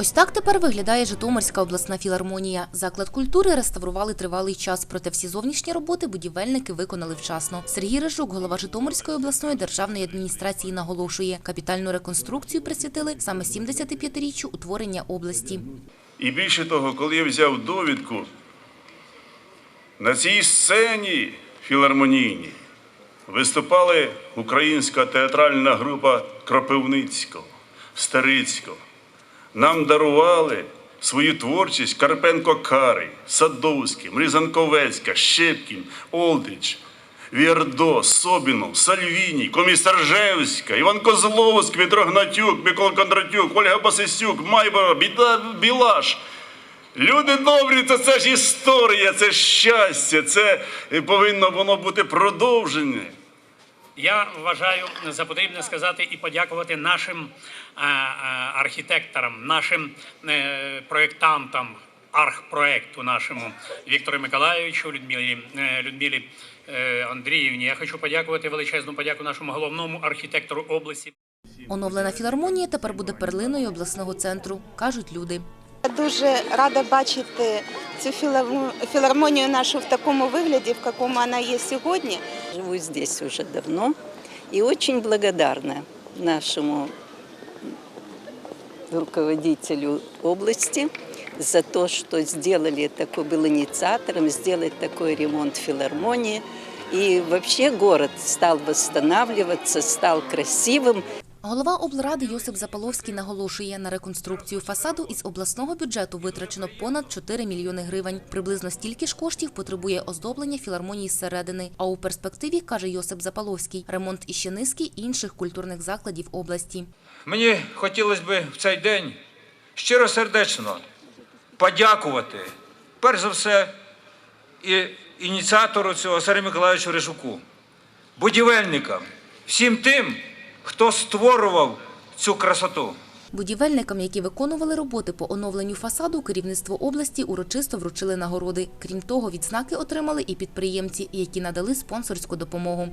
Ось так тепер виглядає Житомирська обласна філармонія. Заклад культури реставрували тривалий час, проте всі зовнішні роботи будівельники виконали вчасно. Сергій Рижук, голова Житомирської обласної державної адміністрації, наголошує, капітальну реконструкцію присвятили саме 75-річчю утворення області. І більше того, коли я взяв довідку, на цій сцені філармонійній виступали українська театральна група Кропивницького, Старицького. Нам дарували свою творчість Карпенко Карий, Садовський, Мрізанковецька, Щепкін, Олдріч, Віардо, Собінов, Сальвіній, Комісаржевська, Іван Козловський, Петро Гнатюк, Микола Кондратюк, Ольга Басисюк, Майбора, Біда Білаш. Люди добрі, то це ж історія, це щастя, це е, повинно воно бути продовжене. Я вважаю за потрібне сказати і подякувати нашим е, е, архітекторам, нашим е, проєктантам архпроекту нашому Віктору Миколайовичу, Людмилі, е, Людмилі е, Андріївні. Я хочу подякувати величезну подяку нашому головному архітектору області. Оновлена філармонія тепер буде перлиною обласного центру, кажуть люди. Я дуже рада бачити цю філармонію нашу в такому вигляді, в якому вона є сьогодні. Живу здесь уже давно и очень благодарна нашему руководителю области за то, что сделали такой, был инициатором сделать такой ремонт филармонии. И вообще город стал восстанавливаться, стал красивым. Голова облради Йосип Запаловський наголошує, на реконструкцію фасаду із обласного бюджету витрачено понад 4 мільйони гривень. Приблизно стільки ж коштів потребує оздоблення філармонії зсередини. А у перспективі, каже Йосип Запаловський, ремонт іще низки інших культурних закладів області. Мені хотілося б в цей день щиро сердечно подякувати, перш за все, і ініціатору цього Сергію Миколаївичу Рижуку, будівельникам, всім тим, хто створював цю красоту. Будівельникам, які виконували роботи по оновленню фасаду, керівництво області урочисто вручили нагороди. Крім того, відзнаки отримали і підприємці, які надали спонсорську допомогу.